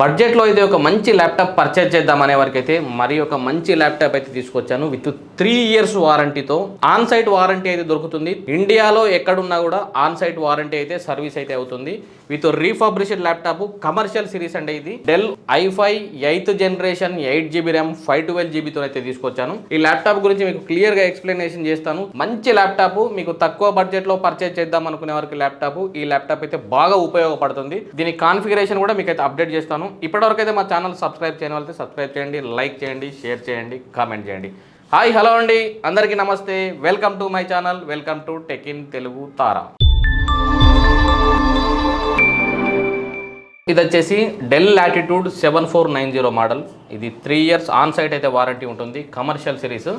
బడ్జెట్లో ఇది ఒక మంచి ల్యాప్టాప్ పర్చేజ్ చేద్దాం అనే వరకు అయితే మరి ఒక మంచి ల్యాప్టాప్ అయితే తీసుకొచ్చాను విత్ త్రీ ఇయర్స్ వారంటీతో. ఆన్ సైట్ వారంటీ అయితే దొరుకుతుంది. ఇండియాలో ఎక్కడున్నా కూడా ఆన్ సైట్ వారంటీ అయితే సర్వీస్ అయితే అవుతుంది. With refurbished laptop commercial series అండి ఇది. Dell i five eighth generation eight GB RAM five twelve జీబీతో అయితే తీసుకొచ్చాను. ఈ ల్యాప్టాప్ గురించి మీకు క్లియర్గా ఎక్స్ప్లెనేషన్ చేస్తాను. మంచి ల్యాప్టాప్ మీకు తక్కువ బడ్జెట్లో పర్చేజ్ చేద్దాం అనుకునే వరకు ల్యాప్టాప్ ఈ ల్యాప్టాప్ అయితే బాగా ఉపయోగపడుతుంది. దీని కాన్ఫిగరేషన్ కూడా మీకు అయితే అప్డేట్ చేస్తాను. ఇప్పటివరకు అయితే మా ఛానల్ సబ్స్క్రైబ్ చేయని వాళ్ళైతే సబ్స్క్రైబ్ చేయండి లైక్ చేయండి షేర్ చేయండి కామెంట్ చేయండి. హాయ్ హలో అండి. అందరికీ నమస్తే. Welcome to my channel. Welcome to tech in Telugu Tara. ఇది వచ్చేసి Dell latitude seven four nine zero model. ఇది త్రీ ఇయర్స్ ఆన్ సైట్ అయితే వారంటీ ఉంటుంది. Commercial series.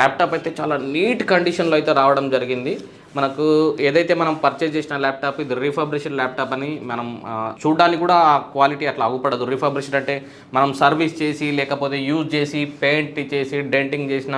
ల్యాప్టాప్ అయితే చాలా నీట్ కండిషన్లో అయితే రావడం జరిగింది. మనకు ఏదైతే మనం పర్చేజ్ చేసిన ల్యాప్టాప్ ఇది రీఫర్బ్రిషన్ ల్యాప్టాప్ అని మనం చూడడానికి కూడా ఆ క్వాలిటీ అట్లా అవ్వపడదు. రీఫర్బ్రిషన్ అంటే మనం సర్వీస్ చేసి లేకపోతే యూజ్ చేసి పెయింట్ చేసి డెంటింగ్ చేసిన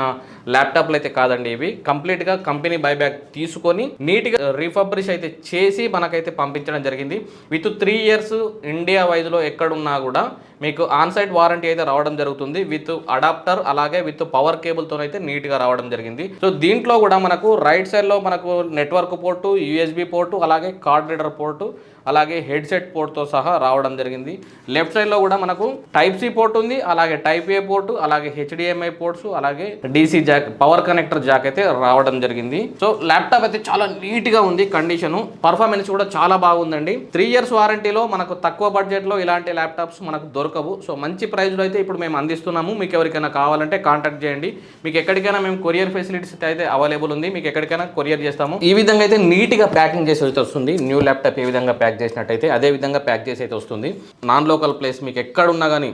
ల్యాప్టాప్లు అయితే కాదండి ఇవి. కంప్లీట్గా కంపెనీ బైబ్యాక్ తీసుకొని నీట్గా రీఫర్బ్రిష్ అయితే చేసి మనకైతే పంపించడం జరిగింది. విత్ త్రీ ఇయర్స్ ఇండియా వైజ్లో ఎక్కడున్నా కూడా మీకు ఆన్సైట్ వారంటీ అయితే రావడం జరుగుతుంది. విత్ అడాప్టర్ అలాగే విత్ పవర్ కేబుల్తో అయితే నీట్గా రావడం జరిగింది. సో దీంట్లో కూడా మనకు రైట్ సైడ్లో మనకు నెట్వర్క్ పోర్టు యూఎస్బి పోర్టు అలాగే కార్డ్ రీడర్ పోర్టు అలాగే హెడ్సెట్ పోర్ట్తో సహా రావడం జరిగింది. లెఫ్ట్ సైడ్లో కూడా మనకు టైప్ సి పోర్ట్ ఉంది. అలాగే టైప్ ఏ పోర్టు అలాగే హెచ్డిఎంఐ పోర్ట్స్ అలాగే DC jack power connector jack అయితే రావడం జరిగింది. సో ల్యాప్టాప్ అయితే చాలా నీట్గా ఉంది కండిషన్. పర్ఫార్మెన్స్ కూడా చాలా బాగుందండి. త్రీ ఇయర్స్ వారంటీలో మనకు తక్కువ బడ్జెట్లో ఇలాంటి ల్యాప్టాప్స్ మనకు దొరకవు. సో మంచి ప్రైస్లో అయితే ఇప్పుడు మేము అందిస్తున్నాము. మీకు ఎవరికైనా కావాలంటే కాంటాక్ట్ చేయండి. మీకు ఎక్కడికైనా మేము కొరియర్ ఫెసిలిటీస్ అయితే అవైలబుల్ ఉంది. మీకు ఎక్కడికైనా కొరియర్ చేస్తాము. ఈ విధంగా అయితే నీట్గా ప్యాకింగ్ చేసి అయితే వస్తుంది. న్యూ ల్యాప్టాప్ ఏ విధంగా ప్యాక్ చేసినట్టయితే అదే విధంగా ప్యాక్ చేసి అయితే వస్తుంది. నాన్ లోకల్ ప్లేస్ మీకు ఎక్కడున్నా కానీ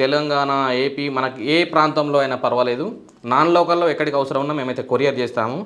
తెలంగాణ ఏపీ మనకి ఏ ప్రాంతంలో అయినా పర్వాలేదు. నాన్ లోకల్లో ఎక్కడికి అవసరం ఉన్నా మేమైతే కొరియర్ చేస్తాము.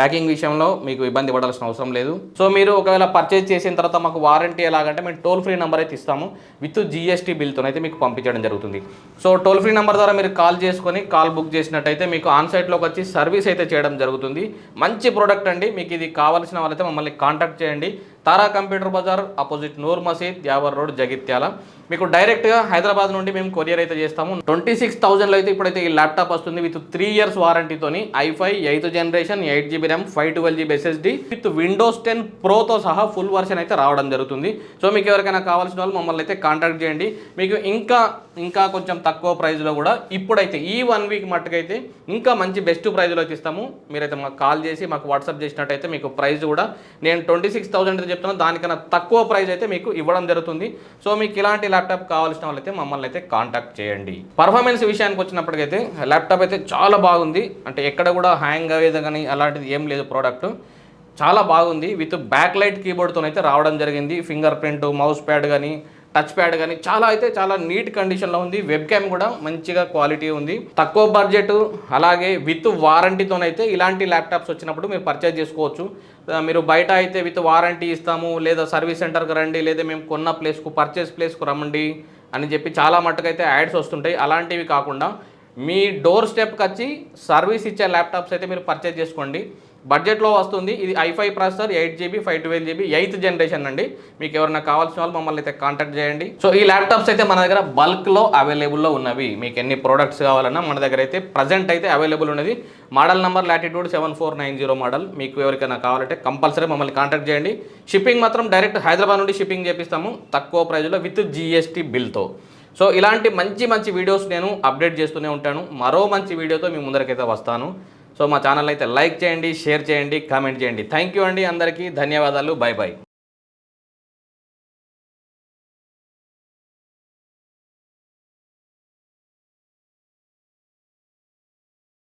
ప్యాకింగ్ విషయంలో మీకు ఇబ్బంది పడాల్సిన అవసరం లేదు. సో మీరు ఒకవేళ పర్చేజ్ చేసిన తర్వాత మాకు వారంటీ ఎలాగంటే మేము టోల్ ఫ్రీ నెంబర్ అయితే ఇస్తాము. విత్ జిఎస్టీ బిల్తో అయితే మీకు పంపించడం జరుగుతుంది. సో టోల్ ఫ్రీ నెంబర్ ద్వారా మీరు కాల్ చేసుకొని కాల్ బుక్ చేసినట్టయితే మీకు ఆన్ సైట్లోకి వచ్చి సర్వీస్ అయితే చేయడం జరుగుతుంది. మంచి ప్రోడక్ట్ అండి. మీకు ఇది కావాల్సిన వాళ్ళైతే మమ్మల్ని కాంటాక్ట్ చేయండి. Tara computer bazaar opposite Noor Masjid Yavar road Jagtial. మీకు డైరెక్ట్గా హైదరాబాద్ నుండి మేము కొరియర్ అయితే చేస్తాము. ట్వంటీ సిక్స్ థౌజండ్లో అయితే ఇప్పుడైతే ఈ ల్యాప్టాప్ వస్తుంది with three years వారంటీతోని. I five eighth generation eight GB RAM five twelve GB SSD with Windows ten ప్రోతో సహా ఫుల్ వర్షన్ అయితే రావడం జరుగుతుంది. సో మీకు ఎవరికైనా కావాల్సిన వాళ్ళు మమ్మల్ని అయితే కాంటాక్ట్ చేయండి. మీకు ఇంకా ఇంకా కొంచెం తక్కువ ప్రైస్లో కూడా ఇప్పుడైతే ఈ వన్ వీక్ మట్టుకైతే ఇంకా మంచి బెస్ట్ ప్రైజ్లో అయితే ఇస్తాము. మీరైతే మాకు కాల్ చేసి మాకు వాట్సాప్ చేసినట్టయితే మీకు ప్రైస్ కూడా. నేను ట్వంటీ సిక్స్ థౌసండ్ చెప్తున్నా దానికన్నా తక్కువ ప్రైస్ అయితే మీకు ఇవ్వడం జరుగుతుంది. సో మీకు ఇలాంటి ల్యాప్టాప్ కావాల్సిన వాళ్ళైతే మమ్మల్ని అయితే కాంటాక్ట్ చేయండి. పర్ఫార్మెన్స్ విషయానికి వచ్చినప్పటికైతే ల్యాప్టాప్ అయితే చాలా బాగుంది. అంటే ఎక్కడ కూడా హ్యాంగ్ అయ్యేది కానీ అలాంటిది ఏం లేదు ప్రోడక్ట్. చాలా బాగుంది. విత్ బ్యాక్ లైట్ కీబోర్డ్తో అయితే రావడం జరిగింది. ఫింగర్ ప్రింట్ మౌస్ ప్యాడ్ కానీ టచ్ ప్యాడ్ కానీ చాలా అయితే చాలా నీట్ కండిషన్లో ఉంది. వెబ్ క్యామ్ కూడా మంచిగా క్వాలిటీ ఉంది. తక్కువ బడ్జెట్ అలాగే విత్ వారంటీతోనైతే ఇలాంటి ల్యాప్టాప్స్ వచ్చినప్పుడు మీరు పర్చేజ్ చేసుకోవచ్చు. మీరు బయట అయితే విత్ వారంటీ ఇస్తాము లేదా సర్వీస్ సెంటర్కి రండి లేదా మేము కొన్న ప్లేస్కు పర్చేస్ ప్లేస్కు రమ్మండి అని చెప్పి చాలా మట్టుకైతే యాడ్స్ వస్తుంటాయి. అలాంటివి కాకుండా మీ డోర్ స్టెప్కి వచ్చి సర్వీస్ ఇచ్చే ల్యాప్టాప్స్ అయితే మీరు పర్చేజ్ చేసుకోండి. బడ్జెట్లో వస్తుంది. ఇది i five processor eight GB five twelve GB eighth generation అండి. మీకు ఎవరైనా కావాల్సిన వాళ్ళు మమ్మల్ని అయితే కాంటాక్ట్ చేయండి. సో ఈ ల్యాప్టాప్స్ అయితే మన దగ్గర బల్క్లో అవైలబుల్లో ఉన్నవి. మీకు ఎన్ని ప్రోడక్ట్స్ కావాలన్నా మన దగ్గర అయితే ప్రజెంట్ అయితే అవైలబుల్ ఉన్నది. Model number latitude seven four nine zero model మీకు ఎవరికైనా కావాలంటే కంపల్సరీ మమ్మల్ని కాంటాక్ట్ చేయండి. షిప్పింగ్ మాత్రం డైరెక్ట్ హైదరాబాద్ నుండి షిప్పింగ్ చేపిస్తాము. తక్కువ ప్రైజ్లో విత్ జిఎస్టీ బిల్తో సో ఇలాంటి మంచి మంచి వీడియోస్ నేను అప్డేట్ చేస్తూనే ఉంటాను. మరో మంచి వీడియోతో మీ ముందరకైతే వస్తాను. సో మా ఛానల్ అయితే లైక్ చేయండి షేర్ చేయండి కామెంట్ చేయండి. థ్యాంక్ యూ అండి అందరికీ. ధన్యవాదాలు. Bye bye